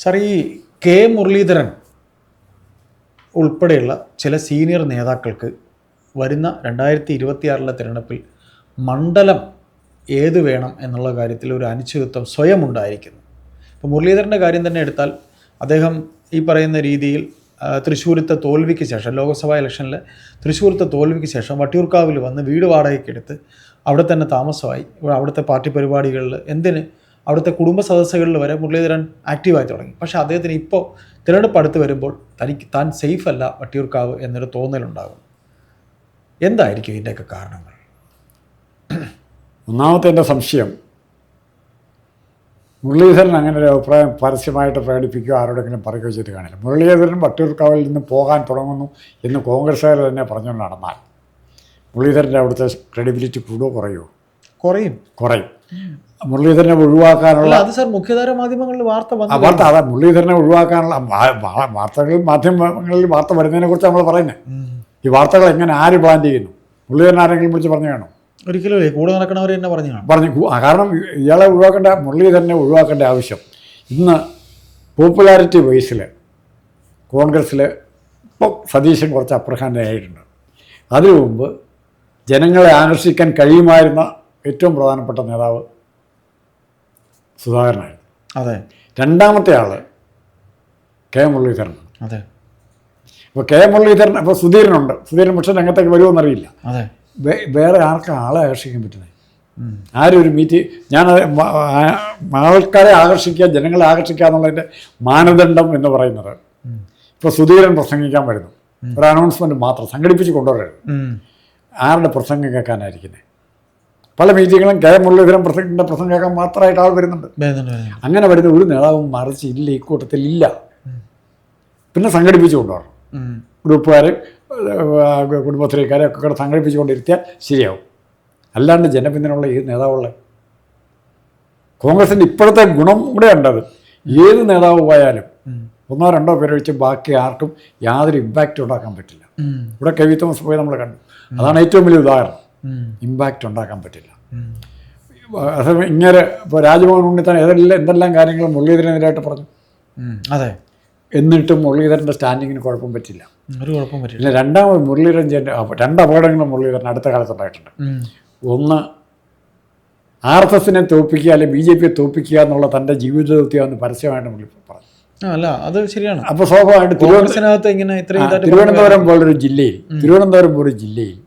Sir ഈ K Muraleedharan ഉൾപ്പെടെയുള്ള ചില സീനിയർ നേതാക്കൾക്ക് വരുന്ന രണ്ടായിരത്തി ഇരുപത്തിയാറിലെ തിരഞ്ഞെടുപ്പിൽ മണ്ഡലം ഏത് വേണം എന്നുള്ള കാര്യത്തിൽ ഒരു അനിശ്ചിതത്വം സ്വയം ഉണ്ടായിരിക്കുന്നു. ഇപ്പോൾ മുരളീധരന്റെ കാര്യം തന്നെ എടുത്താൽ അദ്ദേഹം ഈ പറയുന്ന രീതിയിൽ തൃശ്ശൂരിത്തെ തോൽവിക്ക് ശേഷം ലോക്സഭാ ഇലക്ഷനിൽ തൃശ്ശൂരത്തെ തോൽവിക്ക് ശേഷം വട്ടിയൂർക്കാവിൽ വന്ന് വീട് വാടകയ്ക്കെടുത്ത് അവിടെ തന്നെ താമസമായി. അവിടുത്തെ പാർട്ടി പരിപാടികളിൽ എന്തിന് അവിടുത്തെ കുടുംബ സദസ്സുകളിൽ വരെ മുരളീധരൻ ആക്റ്റീവായി തുടങ്ങി. പക്ഷേ അദ്ദേഹത്തിന് ഇപ്പോൾ തിരഞ്ഞെടുപ്പ് അടുത്ത് വരുമ്പോൾ തനിക്ക് താൻ സേഫ് അല്ല വട്ടിയൂർക്കാവ് എന്നൊരു തോന്നലുണ്ടാകും എന്തായിരിക്കും ഇതിന്റെയൊക്കെ കാരണങ്ങൾ? ഒന്നാമത്തെ എന്റെ സംശയം മുരളീധരൻ അങ്ങനെ ഒരു അഭിപ്രായം പരസ്യമായിട്ട് പ്രകടിപ്പിക്കുകയോ ആരോടെങ്കിലും പറയുകയോ ചെയ്ത് കാണില്ല. മുരളീധരൻ വട്ടിയൂർക്കാവിൽ നിന്ന് പോകാൻ തുടങ്ങുന്നു എന്ന് കോൺഗ്രസ്സുകാർ തന്നെ പറഞ്ഞുകൊണ്ട് നടന്നാൽ മുരളീധരന്റെ അവിടുത്തെ ക്രെഡിബിലിറ്റി കൂടുകയോ കുറയുമോ കുറയും. കുറയും. മുരളീധരനെ ഒഴിവാക്കാനുള്ള അത് സാർ മുഖ്യധാര മാധ്യമങ്ങളിൽ വാർത്ത വാർത്ത അതാ മുരളീധരനെ ഒഴിവാക്കാനുള്ള വാ- വാ- വാർത്തകൾ മാധ്യമങ്ങളിൽ വാർത്ത വരുന്നതിനെ കുറിച്ച് നമ്മൾ പറയുന്നത് ഈ വാർത്തകൾ എങ്ങനെ ആര് പ്ലാൻ ചെയ്യുന്നു? മുരളീധരൻ ആരെങ്കിലും വിളിച്ച് പറഞ്ഞു കാണോ ഒരിക്കലും കൂടെ നടക്കണവർ തന്നെ പറഞ്ഞു പറഞ്ഞു കാരണം ഇയാളെ ഒഴിവാക്കേണ്ട മുരളീധരനെ ഒഴിവാക്കേണ്ട ആവശ്യം ഇന്ന് പോപ്പുലാരിറ്റി വൈസിൽ കോൺഗ്രസ്സിൽ ഇപ്പോൾ സതീശൻ കുറച്ച് അപ്രഹാന്റെ ആയിട്ടുണ്ട് അതിനു മുമ്പ് ജനങ്ങളെ ആകർഷിക്കാൻ കഴിയുമായിരുന്ന ഏറ്റവും പ്രധാനപ്പെട്ട നേതാവ് സുധാകരനായിരുന്നു. അതെ. രണ്ടാമത്തെ ആൾ കെ മുരളീധരൻ. അതെ. അപ്പോൾ കെ മുരളീധരൻ അപ്പോൾ സുധീരനുണ്ട്. സുധീരൻ പക്ഷേ രംഗത്തേക്ക് വരുമെന്നറിയില്ല അതെ. വേറെ ആർക്കും ആളെ ആകർഷിക്കാൻ പറ്റുന്നത്. ആരും ഒരു മീറ്റ് ഞാൻ ആൾക്കാരെ ആകർഷിക്കുക ജനങ്ങളെ ആകർഷിക്കുക എന്നുള്ളതിന്റെ മാനദണ്ഡം എന്ന് പറയുന്നത് ഇപ്പോൾ സുധീരൻ പ്രസംഗിക്കാൻ വരുന്നു. ഒരു അനൗൺസ്മെന്റ് മാത്രം സംഘടിപ്പിച്ച് കൊണ്ടുവരരുത്. ആരുടെ പ്രസംഗം കേൾക്കാനായിരിക്കുന്നത് പല മീറ്റിങ്ങുകളും കെ മുരളീധരൻ പ്രസിഡന്റിന്റെ പ്രസംഗം കേൾക്കാൻ മാത്രമായിട്ട് ആൾ വരുന്നുണ്ട്. അങ്ങനെ വരുന്ന ഒരു നേതാവും മറിച്ച് ഇല്ല ഈ കൂട്ടത്തിൽ ഇല്ല. പിന്നെ സംഘടിപ്പിച്ചു കൊണ്ടുവരണം. ഗ്രൂപ്പുകാരും കുടുംബശ്രീക്കാരെ ഒക്കെ കൂടെ സംഘടിപ്പിച്ചുകൊണ്ടിരുത്തിയാൽ ശരിയാവും. അല്ലാണ്ട് ജനപിന്തുണയുള്ള ഏത് നേതാവുള്ള? കോൺഗ്രസിന്റെ ഇപ്പോഴത്തെ ഗുണം കൂടെ ഉണ്ടത്. ഏത് നേതാവ് പോയാലും ഒന്നോ രണ്ടോ പേരെ വെച്ച് ബാക്കി ആർക്കും യാതൊരു ഇമ്പാക്റ്റ് ഉണ്ടാക്കാൻ പറ്റില്ല. ഇവിടെ കെ വി തോമസ് പോയി നമ്മൾ കണ്ടു. അതാണ് ഏറ്റവും വലിയ ഉദാഹരണം. ഇമ്പാക്റ്റ് ഉണ്ടാക്കാൻ പറ്റില്ല. ഇങ്ങനെ ഇപ്പോൾ രാജ്ഭവൻ ഉണ്ണിത്താൻ ഏതെല്ലാം എന്തെല്ലാം കാര്യങ്ങൾ മുരളീധരനെതിരായിട്ട് പറഞ്ഞു? അതെ. എന്നിട്ടും മുരളീധരന്റെ സ്റ്റാൻഡിങ്ങിന് കുഴപ്പം പറ്റില്ല. ഒരു കുഴപ്പം പറ്റില്ല. രണ്ടാമത് മുരളീധരൻ രണ്ട് അപകടങ്ങളും മുരളീധരൻ അടുത്ത കാലത്ത് ഉണ്ടായിട്ടുണ്ട്. ഒന്ന് ആർ എസ് എസിനെ തോൽപ്പിക്കുക അല്ലെങ്കിൽ ബി ജെ പിയെ തോൽപ്പിക്കുക എന്നുള്ള തന്റെ ജീവിത ദൗത്യമെന്ന് പരസ്യമായിട്ട് മുരളി പറഞ്ഞു. അല്ല അത് ശരിയാണ്. അപ്പോൾ സ്വാഭാവികമായിട്ട് തിരുവനന്തപുരം പോലൊരു ജില്ലയിൽ തിരുവനന്തപുരം പോലൊരു ജില്ലയിൽ.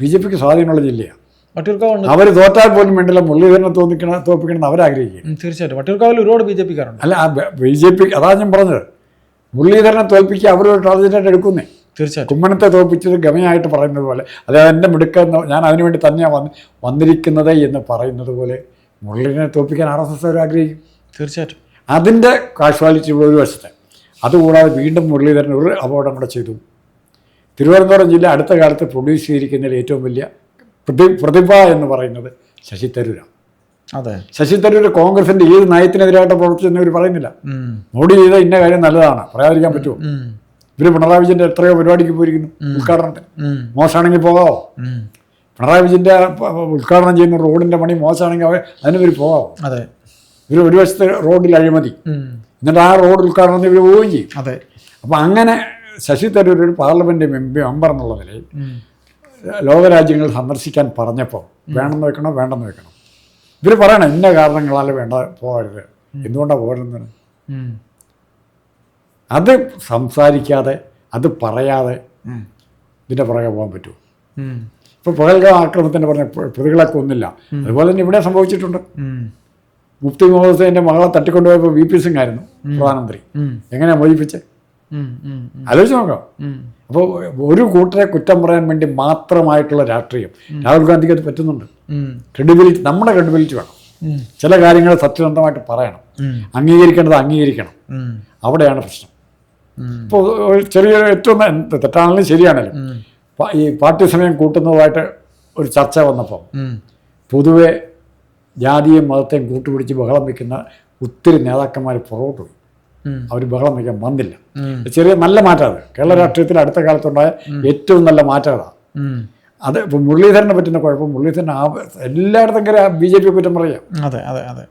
ബി ജെ പിക്ക് സ്വാധീനമുള്ള ജില്ലയാണ് വട്ടിയൂർക്കാവുണ്ട് അവർ തോറ്റാൽ പോലും വേണ്ടില്ല മുരളീധരനെ തോന്നിക്കണം തോൽപ്പിക്കണം അവരാഗ്രഹിക്കും തീർച്ചയായിട്ടും. വട്ടിയൂർക്കാവിൽ ഒരുപാട് ബി ജെ പിക്കാരുണ്ട്. അല്ല ബി ജെ പി അതാ ഞാൻ പറഞ്ഞത്. മുരളീധരനെ തോൽപ്പിക്കുക അവരൊരു ടാർജറ്റായിട്ട് എടുക്കുന്നേ. തീർച്ചയായിട്ടും. കുമ്മനത്തെ തോൽപ്പിച്ചത് ഗമയായിട്ട് പറയുന്നത് പോലെ അതായത് എന്റെ മിടുക്കെന്ന് ഞാൻ അതിനുവേണ്ടി തന്നെയാണ് വന്ന് വന്നിരിക്കുന്നത് എന്ന് പറയുന്നത് പോലെ മുരളീധരനെ തോൽപ്പിക്കാൻ ആർ എസ് എസ് അവർ ആഗ്രഹിക്കും. തീർച്ചയായിട്ടും. അതിന്റെ കാഷ്വാലിറ്റി ഒരു വശത്തെ. അതുകൂടാതെ വീണ്ടും മുരളീധരൻ ഒരു അപകടം കൂടെ ചെയ്തു. തിരുവനന്തപുരം ജില്ല അടുത്ത കാലത്ത് പ്രൊഡ്യൂസ് ചെയ്തിരിക്കുന്നതിൽ ഏറ്റവും വലിയ പ്രതി പ്രതിഭ എന്ന് പറയുന്നത് ശശി തരൂരാണ്. അതെ. ശശി തരൂർ കോൺഗ്രസിന്റെ ഏത് നയത്തിനെതിരായിട്ട് പ്രവർത്തിച്ചെന്ന് ഇവർ പറയുന്നില്ല. മോഡി ചെയ്ത ഇന്ന കാര്യം നല്ലതാണ്. പറയാതിരിക്കാൻ പറ്റുമോ? ഇവർ പിണറായി വിജയന്റെ എത്രയോ പരിപാടിക്ക് പോയിരിക്കുന്നു. ഉദ്ഘാടനത്തിന്. മോശമാണെങ്കിൽ പോകാമോ ഉം. പിണറായി വിജയന്റെ ഉദ്ഘാടനം ചെയ്യുന്ന റോഡിന്റെ പണി മോശമാണെങ്കിൽ അതിന് ഇവർ പോകാമോ അതെ. ഇവർ ഒരു വശത്ത് റോഡിൽ അഴിമതി. എന്നിട്ട് ആ റോഡ് ഉദ്ഘാടനത്തിന് ഇവർ പോവുകയും ചെയ്യും. അതെ. അപ്പോൾ അങ്ങനെ ശശി തരൂർ ഒരു പാർലമെന്റ് മെമ്പി മെമ്പർ എന്നുള്ള നിലയിൽ. ലോകരാജ്യങ്ങൾ സന്ദർശിക്കാൻ പറഞ്ഞപ്പോൾ വേണമെന്ന് വെക്കണോ വേണ്ടെന്ന് വെക്കണം ഇവർ പറയണം ഇന്ന കാരണങ്ങളാൽ വേണ്ട പോകരുത്. എന്തുകൊണ്ടാണ് പോകരുതെന്ന്. അത് സംസാരിക്കാതെ അത് പറയാതെ. ഇതിന്റെ പുറകെ പോകാൻ പറ്റുമോ? ഇപ്പൊ ഇപ്പോൾ പകൽഗാം ആക്രമണത്തിന്റെ പറഞ്ഞ പ്ര- പ്രതികളെ കൊന്നില്ല അതുപോലെ തന്നെ ഇവിടെ സംഭവിച്ചിട്ടുണ്ട്. മുഫ്തി മുഹമ്മദ് ഹുസൈന്റെ മകളെ തട്ടിക്കൊണ്ടുപോയപ്പോൾ വി പി സിംഗ് ആയിരുന്നു പ്രധാനമന്ത്രി. എങ്ങനെയാണ് മോചിപ്പിച്ചത്. ആലോചിച്ച് നോക്കാം. അപ്പോൾ ഒരു കൂട്ടരെ കുറ്റം പറയാൻ വേണ്ടി മാത്രമായിട്ടുള്ള രാഷ്ട്രീയം രാഹുൽ ഗാന്ധിക്ക് അത് പറ്റുന്നുണ്ട്. ക്രെഡിബിലിറ്റി നമ്മുടെ ക്രെഡിബിലിറ്റി വേണം. ചില കാര്യങ്ങൾ സത്യസന്ധമായിട്ട് പറയണം. അംഗീകരിക്കേണ്ടത് അംഗീകരിക്കണം. അവിടെയാണ് പ്രശ്നം. ഇപ്പോൾ ചെറിയ ഏറ്റവും തെറ്റാണെങ്കിലും ശരിയാണെങ്കിലും ഈ പാർട്ടി സമയം കൂട്ടുന്നതുമായിട്ട് ഒരു ചർച്ച വന്നപ്പോൾ. പൊതുവെ ജാതിയും മതത്തെയും കൂട്ടുപിടിച്ച് ബഹളം വയ്ക്കുന്ന ഒത്തിരി നേതാക്കന്മാർ പുറകോട്ട് പോയി. അവർ ബഹളം വയ്ക്കാൻ വന്നില്ല. ചെറിയ നല്ല മാറ്റം അത് കേരള രാഷ്ട്രീയത്തിൽ അടുത്ത കാലത്തുണ്ടായ ഏറ്റവും നല്ല മാറ്റം അതാണ് അത് ഇപ്പൊ മുരളീധരനെ പറ്റുന്ന കുഴപ്പം മുരളീധരൻ ആ എല്ലായിടത്തും കയറി ബി ജെ പി കുറ്റം പറയാം. അതെ അതെ അതെ.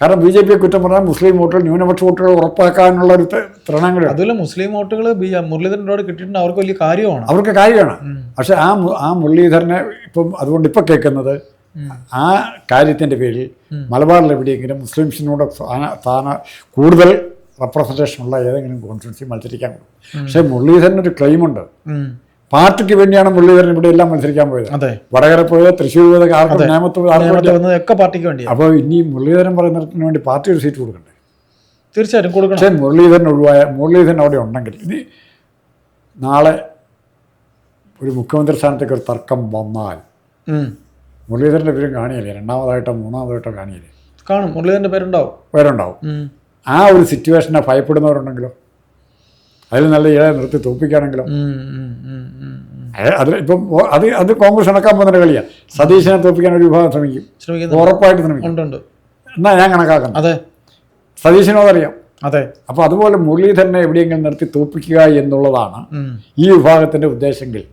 കാരണം ബി ജെ പിയെ കുറ്റം പറഞ്ഞാൽ മുസ്ലിം വോട്ടുകൾ ന്യൂനപക്ഷ വോട്ടുകൾ ഉറപ്പാക്കാനുള്ള ഒരു തൃണങ്ങൾ അതുപോലെ മുസ്ലിം വോട്ടുകൾ മുരളീധരനോട് കിട്ടിയിട്ടുണ്ട്. അവർക്ക് വലിയ കാര്യമാണ്. അവർക്ക് കാര്യമാണ്. പക്ഷെ ആ ആ മുരളീധരനെ ഇപ്പം അതുകൊണ്ട് ഇപ്പൊ കേൾക്കുന്നത്. ആ കാര്യത്തിന്റെ പേരിൽ മലബാറിൽ എവിടെയെങ്കിലും മുസ്ലിംസിനോട് സ്ഥാന- കൂടുതൽ റെപ്രസെന്റേഷൻ ഉള്ള ഏതെങ്കിലും കോൺസ്റ്റിറ്റ്യൻസി മത്സരിക്കാൻ കൊടുക്കും പക്ഷേ മുരളീധരനൊരു ക്ലെയിമുണ്ട്. പാർട്ടിക്ക് വേണ്ടിയാണ് മുരളീധരൻ ഇവിടെ എല്ലാം മത്സരിക്കാൻ പോയത്. വടകര പോയത് തൃശ്ശൂർ പോയത് ആർക്കും നേമത്ത് ഒക്കെ പാർട്ടിക്ക് അപ്പോൾ ഇനി മുരളീധരൻ പറയുന്നതിന് വേണ്ടി പാർട്ടി ഒരു സീറ്റ് കൊടുക്കണ്ടേ? തീർച്ചയായിട്ടും കൊടുക്കണം. പക്ഷേ മുരളീധരൻ ഒഴിവായ മുരളീധരൻ അവിടെ ഉണ്ടെങ്കിൽ ഇനി നാളെ ഒരു മുഖ്യമന്ത്രി സ്ഥാനത്തേക്ക് ഒരു തർക്കം വന്നാൽ. മുരളീധരന്റെ പേരും കാണിയില്ലേ? രണ്ടാമതായിട്ടോ മൂന്നാമതായിട്ടോ കാണിയില്ലേ? കാണും. മുരളീധരന്റെ പേരുണ്ടാവും. പേരുണ്ടാവും. ആ ഒരു സിറ്റുവേഷനെ ഭയപ്പെടുന്നവരുണ്ടെങ്കിലോ അതിൽ നല്ല ഇഴ നിർത്തി തോപ്പിക്കുകയാണെങ്കിലോ അതിൽ ഇപ്പം അത് അത് കോൺഗ്രസ് നടക്കാൻ പോകുന്ന കളിയാണ് സതീശനെ തോപ്പിക്കാൻ ഒരു വിഭാഗം ശ്രമിക്കും. ഉറപ്പായിട്ട് ശ്രമിക്കും. എന്നാ ഞാൻ കണക്കാക്കുന്നത്. അതെ. സതീശനോടറിയാം. അതെ. അപ്പോൾ അതുപോലെ മുരളീധരനെ എവിടെയെങ്കിലും നിർത്തി തോപ്പിക്കുക എന്നുള്ളതാണ് ഈ വിഭാഗത്തിന്റെ ഉദ്ദേശമെങ്കിൽ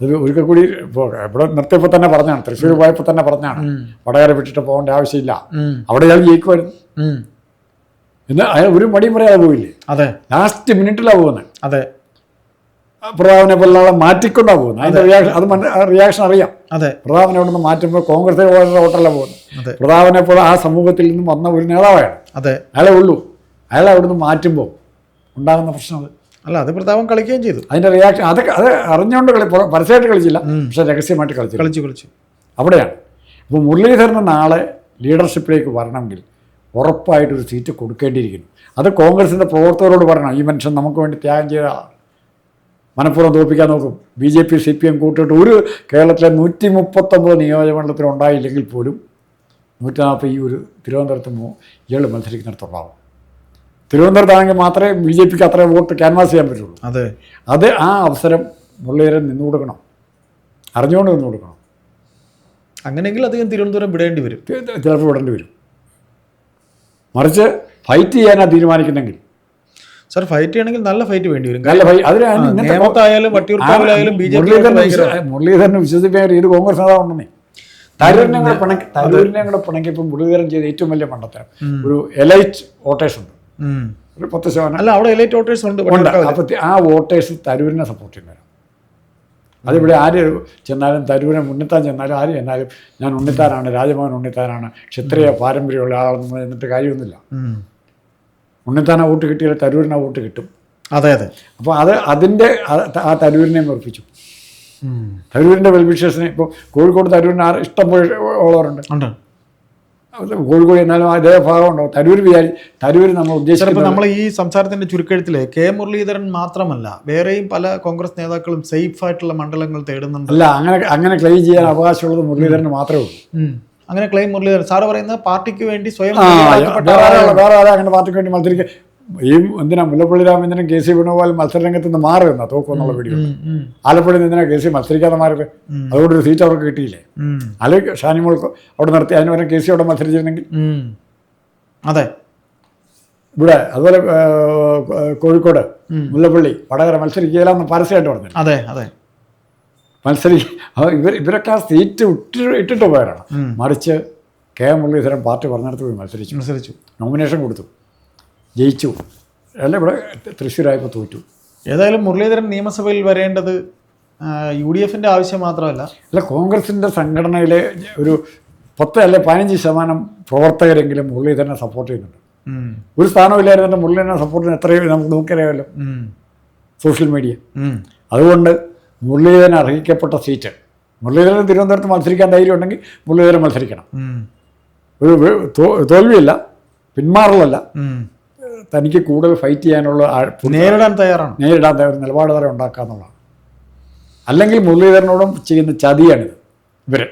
അത് ഒരിക്കൽ കൂടി ഇപ്പോൾ ഇവിടെ നിർത്തിയപ്പോൾ തന്നെ പറഞ്ഞാണ് തൃശ്ശൂർ പോയപ്പോൾ തന്നെ പറഞ്ഞാണ് വടകര വിട്ടിട്ട് പോകേണ്ട ആവശ്യമില്ല. അവിടെ അയാൾ ജയിക്കുമായിരുന്നു. പിന്നെ അതിന് അയാൾ ഒരു മടിയും പറയാതെ പോയില്ലേ അതെ. ലാസ്റ്റ് മിനിറ്റിലാണ് പോകുന്നത് അതെ. പ്രതാപനെ പോലുള്ള മാറ്റിക്കൊണ്ടാണ് പോകുന്നത് അതിന്റെ റിയാക്ഷൻ അത് റിയാക്ഷൻ അറിയാം. അതെ. പ്രതാപനെ അവിടെ നിന്ന് മാറ്റുമ്പോൾ കോൺഗ്രസ് വളരെ വോട്ടല്ല പോകുന്നത് അതെ. പ്രതാപനെ പോലെ ആ സമൂഹത്തിൽ നിന്ന് വന്ന ഒരു നേതാവാണ് അതെ. അയാളെ ഉള്ളൂ. അയാളെ അവിടുന്ന് മാറ്റുമ്പോൾ ഉണ്ടാകുന്ന പ്രശ്നം അത്. അല്ല അത് പ്രതാപം കളിക്കുകയും ചെയ്തു. അതിന്റെ റിയാക്ഷൻ അതൊക്കെ അത് അറിഞ്ഞുകൊണ്ട് കളി പരസ്യമായിട്ട് കളിച്ചില്ല. പക്ഷെ രഹസ്യമായിട്ട് കളിച്ചു കളിച്ചു കളിച്ചു. അവിടെയാണ്. അപ്പോൾ മുരളീധരന് നാളെ ലീഡർഷിപ്പിലേക്ക് വരണമെങ്കിൽ ഉറപ്പായിട്ടൊരു സീറ്റ് കൊടുക്കേണ്ടിയിരിക്കുന്നു. അത് കോൺഗ്രസിന്റെ പ്രവർത്തകരോട് പറയണം ഈ മനുഷ്യൻ നമുക്ക് വേണ്ടി ത്യാഗം ചെയ്ത. മനഃപൂർവം തോൽപ്പിക്കാൻ നോക്കും. B J P C P M കൂട്ടിട്ട് ഒരു കേരളത്തിലെ നൂറ്റി മുപ്പത്തൊമ്പത് നിയോജകമണ്ഡലത്തിൽ ഉണ്ടായില്ലെങ്കിൽ പോലും നൂറ്റി നാൽപ്പത് ഈ ഒരു തിരുവനന്തപുരത്ത് ഇയാൾ മത്സരിക്കുന്നിടത്തുണ്ടാവും. തിരുവനന്തപുരത്താണെങ്കിൽ മാത്രമേ ബി ജെ പിക്ക് അത്രയും വോട്ട് ക്യാൻവാസ് ചെയ്യാൻ പറ്റുള്ളൂ. അതെ. അത് ആ അവസരം മുരളീധരൻ നിന്നു കൊടുക്കണം. അറിഞ്ഞുകൊണ്ട് നിന്നു കൊടുക്കണം. അങ്ങനെയെങ്കിൽ അധികം തിരുവനന്തപുരം വിടേണ്ടി വരും. ചിലപ്പോൾ വിടേണ്ടി വരും. മറിച്ച് ഫൈറ്റ് ചെയ്യാനാണ് തീരുമാനിക്കുന്നെങ്കിൽ. സാർ ഫൈറ്റ് ചെയ്യണമെങ്കിൽ നല്ല ഫൈറ്റ് വേണ്ടി വരും. നല്ല ഫൈറ്റ് അതിന് ആ, ഇന്നത്തെ നേമത്തായാലും വട്ടിയൂർക്കാവിലായാലും ബി ജെ പി മുരളീധരനെ വിശ്വസിപ്പിക്കാൻ മുരളീധരനെ കോൺഗ്രസ് നേതാവ് ഉണ്ടെന്നേ. തരൂരിനെ കൂടെ പിണക്കി തരൂരിനെ കൂടെ പിണക്കിയപ്പോൾ മുരളീധരൻ ചെയ്ത ഏറ്റവും വലിയ മണ്ടത്തരം. ഒരു എലൈറ്റ് വോട്ടേഷൻ ഉണ്ട്. ഒരു പത്ത് ശതമാനം. അല്ല അവിടെ എലൈറ്റ് വോട്ടേഴ്സ് ഉണ്ട് ഉണ്ട്. ആ വോട്ടേഴ്സ് തരൂരിനെ സപ്പോർട്ട് ചെയ്യുന്നവരാണ് അതിവിടെ ആര് ചെന്നാലും തരൂരിനെ ഉണ്ണിത്താൻ ചെന്നാലും ആര് ചെന്നാലും ഞാൻ ഉണ്ണിത്താനാണ് രാജമോഹൻ ഉണ്ണിത്താനാണ് ക്ഷത്രിയ പാരമ്പര്യമുള്ള ആളെന്ന് എന്നിട്ട് കാര്യമൊന്നുമില്ല. ഉണ്ണിത്താനെ വോട്ട് കിട്ടിയാൽ തരൂരിനെ വോട്ട് കിട്ടും. അതെ അതെ. അപ്പോൾ അത് അതിന്റെ ആ- തരൂരിനെ ഉറപ്പിച്ചു. തരൂരിന്റെ വെൽവിഷേഴ്സിനെ ഇപ്പോൾ കോഴിക്കോട് തരൂരിന് ഇഷ്ടം പോലെ ഉള്ളവരുണ്ട്. കോഴിക്കോട് എന്നാലും അതേ ഭാഗം ഉണ്ടാവും തരൂർ വിചാരി തരൂർ നമ്മൾ ഉദ്ദേശിച്ചത് നമ്മൾ ഈ സംസാരത്തിന്റെ ചുരുക്കെഴുത്തിൽ കെ മുരളീധരൻ മാത്രമല്ല വേറെയും പല കോൺഗ്രസ് നേതാക്കളും സേഫ് ആയിട്ടുള്ള മണ്ഡലങ്ങൾ തേടുന്നുണ്ട്. അല്ല അങ്ങനെ അങ്ങനെ ക്ലെയിം ചെയ്യാൻ അവകാശമുള്ളത് മുരളീധരന് മാത്രമേ ഉള്ളൂ. അങ്ങനെ ക്ലെയിം മുരളീധരൻ സാറ് പറയുന്നത് പാർട്ടിക്ക് വേണ്ടി സ്വയം വേറെ ആരാ അങ്ങനെ പാർട്ടിക്ക് വേണ്ടി മത്സരിക്കുക ഈ എന്തിനാ മുല്ലപ്പള്ളി രാമചന്ദ്രൻ കെ സി വേണുഗോപാൽ മത്സരരംഗത്ത് നിന്ന് മാറി നിന്നാ? തോക്കുന്നുള്ള വീഡിയോ. ആലപ്പുഴ ഉം, ആലപ്പുഴയിൽ നിന്ന് എന്തിനാ കെ സി മത്സരിക്കാതെ മാറിയത്? അതുകൊണ്ട് ഒരു സീറ്റ് അവർക്ക് കിട്ടിയില്ലേ? അല്ലെങ്കിൽ ഷാനിമോൾക്ക് അവിടെ നിർത്തി. അതിന് പകരം കെ സി അവിടെ മത്സരിച്ചിരുന്നെങ്കിൽ? അതെ. ഇവിടെ അതുപോലെ കോഴിക്കോട് മുല്ലപ്പള്ളി വടകര മത്സരിക്കുകയില്ലെന്ന് പരസ്യമായിട്ട് പറഞ്ഞു അതെ അതെ. മത്സരി ഇവർ ഇവരൊക്കെ ആ സീറ്റ് ഇട്ടി ഇട്ടിട്ട് പോയവരാണ്. ഉം. മറിച്ച് കെ മുരളീധരൻ പാർട്ടി പറഞ്ഞിടത്ത് പോയി മത്സരിച്ചു. മത്സരിച്ചു. നോമിനേഷൻ കൊടുത്തു. ജയിച്ചു. അല്ല ഇവിടെ തൃശ്ശൂരായപ്പോൾ തോറ്റു. ഏതായാലും മുരളീധരൻ നിയമസഭയിൽ വരേണ്ടത് യു ഡി എഫിന്റെ ആവശ്യം മാത്രമല്ല. അല്ല കോൺഗ്രസിന്റെ സംഘടനയിലെ ഒരു പത്ത് അല്ലെ പതിനഞ്ച് ശതമാനം പ്രവർത്തകരെങ്കിലും മുരളീധരനെ സപ്പോർട്ട് ചെയ്യുന്നുണ്ട്. ഒരു സ്ഥാനമില്ലായിരുന്നു മുരളീധരനെ സപ്പോർട്ട് എത്രയോ നമുക്ക് നോക്കിയറിയാമല്ലോ. Social media. അതുകൊണ്ട് മുരളീധരൻ അർഹിക്കപ്പെട്ട സീറ്റ് മുരളീധരൻ തിരുവനന്തപുരത്ത് മത്സരിക്കാൻ ധൈര്യം ഉണ്ടെങ്കിൽ മുരളീധരൻ മത്സരിക്കണം. ഒരു തോൽവിയല്ല പിന്മാറലല്ല. തനിക്ക് കൂടുതൽ ഫൈറ്റ് ചെയ്യാനുള്ള നേരിടാൻ തയ്യാറാണ്. നേരിടാൻ തയ്യാറ് നിലപാട് വരെ ഉണ്ടാക്കുക എന്നുള്ളതാണ്. അല്ലെങ്കിൽ മുരളീധരനോടും ചെയ്യുന്ന ചതിയാണിത്. ഇവർ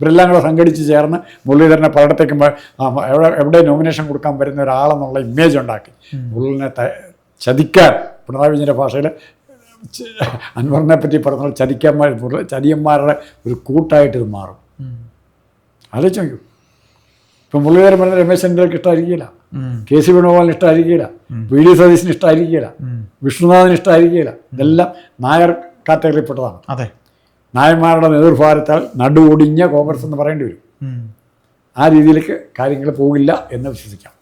ഇവരെല്ലാം കൂടെ സംഘടിച്ച് ചേർന്ന് മുരളീധരനെ പലയിടത്തേക്കും എവിടെ എവിടെ നോമിനേഷൻ കൊടുക്കാൻ വരുന്ന ഒരാളെന്നുള്ള ഇമേജ് ഉണ്ടാക്കി. മുരളിനെ ചതിക്കാൻ പിണറായി വിജയന്റെ ഭാഷയിൽ അൻവറിനെ പറ്റി പറഞ്ഞ ചതിക്കന്മാർ ചതിയന്മാരുടെ ഒരു കൂട്ടായിട്ട് ഇത് മാറും. ആലോചിച്ചു നോക്കൂ. ഇപ്പം മുരളീധരൻ പറഞ്ഞ രമേശ് ചെന്നിത്തലക്ക് ഇഷ്ടമായിരിക്കില്ല കെ സി വേണുഗോപാലിന് ഇഷ്ടമായിരിക്കില്ല വി ഡി സതീശിന് ഇഷ്ടമായിരിക്കില്ല വിഷ്ണുനാഥന് ഇഷ്ടമായിരിക്കില്ല ഇതെല്ലാം നായർ കാറ്റഗറിയിൽപ്പെട്ടതാണ്. അതെ. നായന്മാരുടെ നേതൃഭാരത്താൽ നടുവൊടിഞ്ഞ കോൺഗ്രസ് എന്ന് പറയേണ്ടി വരും. ആ രീതിയിലേക്ക് കാര്യങ്ങൾ പോകില്ല എന്ന് വിശ്വസിക്കാം.